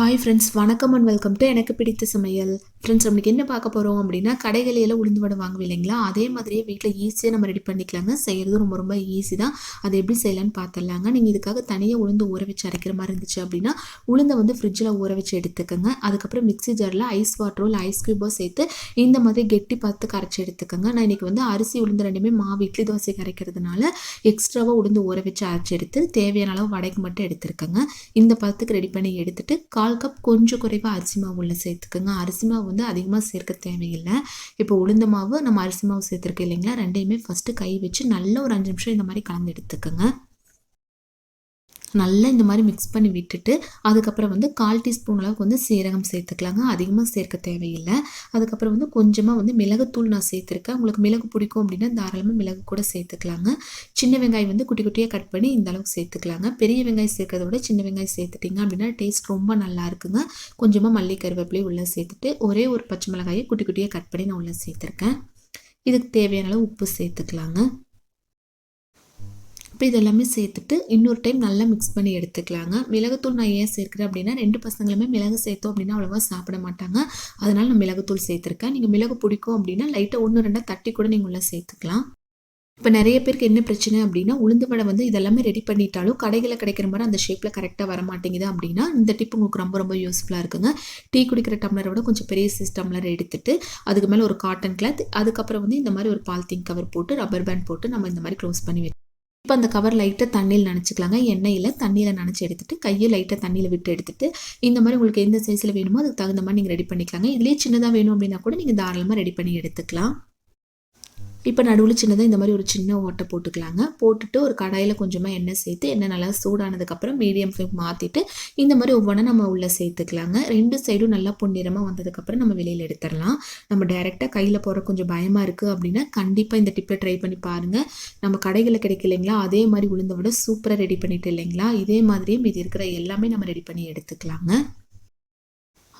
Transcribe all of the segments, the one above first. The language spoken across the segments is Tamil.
ஹாய் ஃப்ரெண்ட்ஸ் வணக்கம் அண்ட் வெல்கம் டு எனக்கு பிடித்த சமையல். ஃப்ரெண்ட்ஸ் நம்மளுக்கு என்ன பார்க்க போகிறோம் அப்படின்னா கடைகளில் உளுந்து வடை வாங்குவோம் இல்லைங்களா? அதே மாதிரியே வீட்டில் ஈஸியாக நம்ம ரெடி பண்ணிக்கலாங்க. செய்கிறது ரொம்ப ரொம்ப ஈஸி தான். அதை எப்படி செய்யலான்னு பார்த்துடலாங்க நீங்கள் இதுக்காக தனியாக உளுந்து ஊற வச்சு அரைக்கிற மாதிரி இருந்துச்சு அப்படின்னா உளுந்தை வந்து ஃப்ரிட்ஜில் ஊற வச்சு எடுத்துக்கோங்க. அதுக்கப்புறம் மிக்ஸி ஜாரில் ஐஸ் வாட்டரோ இல்லை ஐஸ் க்யூபோ சேர்த்து இந்த மாதிரி கெட்டி பார்த்து கரைச்சி எடுத்துக்கோங்க. நான் இன்றைக்கி வந்து அரிசி உளுந்து ரெண்டுமே மாவு இட்லி தோசை கரைக்கிறதுனால எக்ஸ்ட்ராவாக உளுந்து ஊற வச்சு அரைச்சி எடுத்து தேவையான அளவு வடைக்கு மட்டும் எடுத்துருக்கேங்க. இந்த பதத்துக்கு ரெடி பண்ணி எடுத்துகிட்டு கால் கப் கொஞ்சம் குறைவாக அரிசி மாவு உள்ள சேர்த்துக்கோங்க. அரிசி மாவு வந்து அதிகமாக சேர்க்க தேவையில்லை. இப்போ உளுந்த மாவு நம்ம அரிசி மாவு சேர்த்துருக்கோம் இல்லைங்களா? ரெண்டையுமே ஃபஸ்ட்டு கை வச்சு நல்ல ஒரு அஞ்சு நிமிஷம் இந்த மாதிரி கலந்து எடுத்துக்கோங்க. நல்லா இந்த மாதிரி மிக்ஸ் பண்ணி விட்டுட்டு அதுக்கப்புறம் வந்து கால் டீஸ்பூன் அளவுக்கு வந்து சீரகம் சேர்த்துக்கலாங்க. அதிகமாக சேர்க்க தேவையில்லை. அதுக்கப்புறம் வந்து கொஞ்சமாக வந்து மிளகுத்தூள் நான் சேர்த்துருக்கேன். உங்களுக்கு மிளகு பிடிக்கும் அப்படின்னா தாராளமாக மிளகு கூட சேர்த்துக்கலாங்க. சின்ன வெங்காயம் வந்து குட்டி குட்டியாக கட் பண்ணி இந்த அளவுக்கு சேர்த்துக்கலாங்க. பெரிய வெங்காயம் சேர்க்கறத விட சின்ன வெங்காயம் சேர்த்துட்டிங்க அப்படின்னா டேஸ்ட் ரொம்ப நல்லா இருக்குங்க. கொஞ்சமாக மல்லி கருவேப்பிலையும் உள்ளே சேர்த்துட்டு ஒரே ஒரு பச்சை மிளகாயை குட்டி குட்டியாக கட் பண்ணி நான் உள்ளே சேர்த்துருக்கேன். இதுக்கு தேவையான அளவு உப்பு சேர்த்துக்கலாங்க. இப்போ இதெல்லாமே சேர்த்துட்டு இன்னொரு டைம் நல்லா மிக்ஸ் பண்ணி எடுத்துக்கலாங்க. மிளகுத்தூள் நான் ஏன் சேர்க்குறேன் அப்படின்னா ரெண்டு பசங்களுமே மிளகு சேர்த்தோம் அப்படின்னா அவ்வளோவா சாப்பிட மாட்டாங்க. அதனால் நான் மிளகுத்தூள் சேர்த்துருக்கேன். நீங்கள் மிளகு பிடிக்கும் அப்படின்னா லைட்டாக ஒன்று ரெண்டாக தட்டி கூட நீங்கள் உள்ளே சேர்த்துக்கலாம். இப்போ நிறைய பேருக்கு என்ன பிரச்சனை அப்படின்னா உளுந்து வடை வந்து இதெல்லாமே ரெடி பண்ணிட்டாலும் கடைகளில் கிடைக்கிற மாதிரி அந்த ஷேப்பில் கரெக்டாக வர மாட்டேங்குது அப்படின்னா இந்த டிப் உங்களுக்கு ரொம்ப ரொம்ப யூஸ்ஃபுல்லாக இருக்குங்க. டீ குடிக்கிற டம்ளரை விட கொஞ்சம் பெரிய சைஸ் டம்ளர் எடுத்துட்டு அதுக்கு மேலே ஒரு காட்டன் கிளாத் அதுக்கப்புறம் வந்து இந்த மாதிரி ஒரு பால்தீன் கவர் போட்டு ரப்பர் பேண்ட் போட்டு நம்ம இந்த மாதிரி க்ளோஸ் பண்ணி வச்சு இப்போ அந்த கவர் லைட்டாக தண்ணியில் நினச்சிக்கலாங்க. எண்ணெயில் தண்ணியில் நினச்சி எடுத்துகிட்டு கையை லைட்டாக தண்ணியில் விட்டு எடுத்துகிட்டு இந்த மாதிரி உங்களுக்கு எந்த சைஸில் வேணுமோ அதுக்கு தகுந்த மாதிரி நீங்கள் ரெடி பண்ணிக்கலாங்க. இதுலேயே சின்னதாக வேணும் அப்படின்னா கூட நீங்கள் தாராளமாக ரெடி பண்ணி எடுத்துக்கலாம். இப்போ நடுவில் சின்னதாக இந்த மாதிரி ஒரு சின்ன ஓட்டை போட்டுக்கலாங்க. போட்டுட்டு ஒரு கடாயில் கொஞ்சமாக எண்ணெய் சேர்த்து எண்ணெய் நல்லா சூடானதுக்கப்புறம் மீடியம் ஃப்ளேம் மாற்றிட்டு இந்த மாதிரி ஒவ்வொன்றா நம்ம உள்ளே சேர்த்துக்கலாங்க. ரெண்டு சைடும் நல்லா பொன்னிறமாக வந்ததுக்கப்புறம் நம்ம வெளியில் எடுத்துடலாம். நம்ம டைரெக்டாக கையில் போகிற கொஞ்சம் பயமாக இருக்குது அப்படின்னா கண்டிப்பாக இந்த டிப்பை ட்ரை பண்ணி பாருங்கள் நம்ம கடைகளில் கிடைக்க இல்லைங்களா? அதே மாதிரி உளுந்த விட சூப்பராக ரெடி பண்ணிட்டு இல்லைங்களா? இதே மாதிரியே மீதி இருக்கிற எல்லாமே நம்ம ரெடி பண்ணி எடுத்துக்கலாங்க.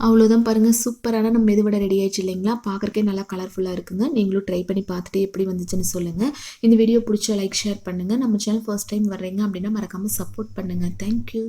அவ்வளோதான் பாருங்கள் சூப்பரான நம்ம மெதுவடை ரெடி ஆயிடுச்சு இல்லைங்களா? பார்க்குறக்கே நல்லா கலர்ஃபுல்லாக இருக்குங்க. நீங்களும் ட்ரை பண்ணி பார்த்துட்டு எப்படி வந்துச்சுன்னு சொல்லுங்கள் இந்த வீடியோ பிடிச்சா லைக் ஷேர் பண்ணுங்கள் நம்ம சேனல் ஃபர்ஸ்ட் டைம் வர்றீங்க அப்படின்னா மறக்காமல் சப்போர்ட் பண்ணுங்கள் தேங்க்யூ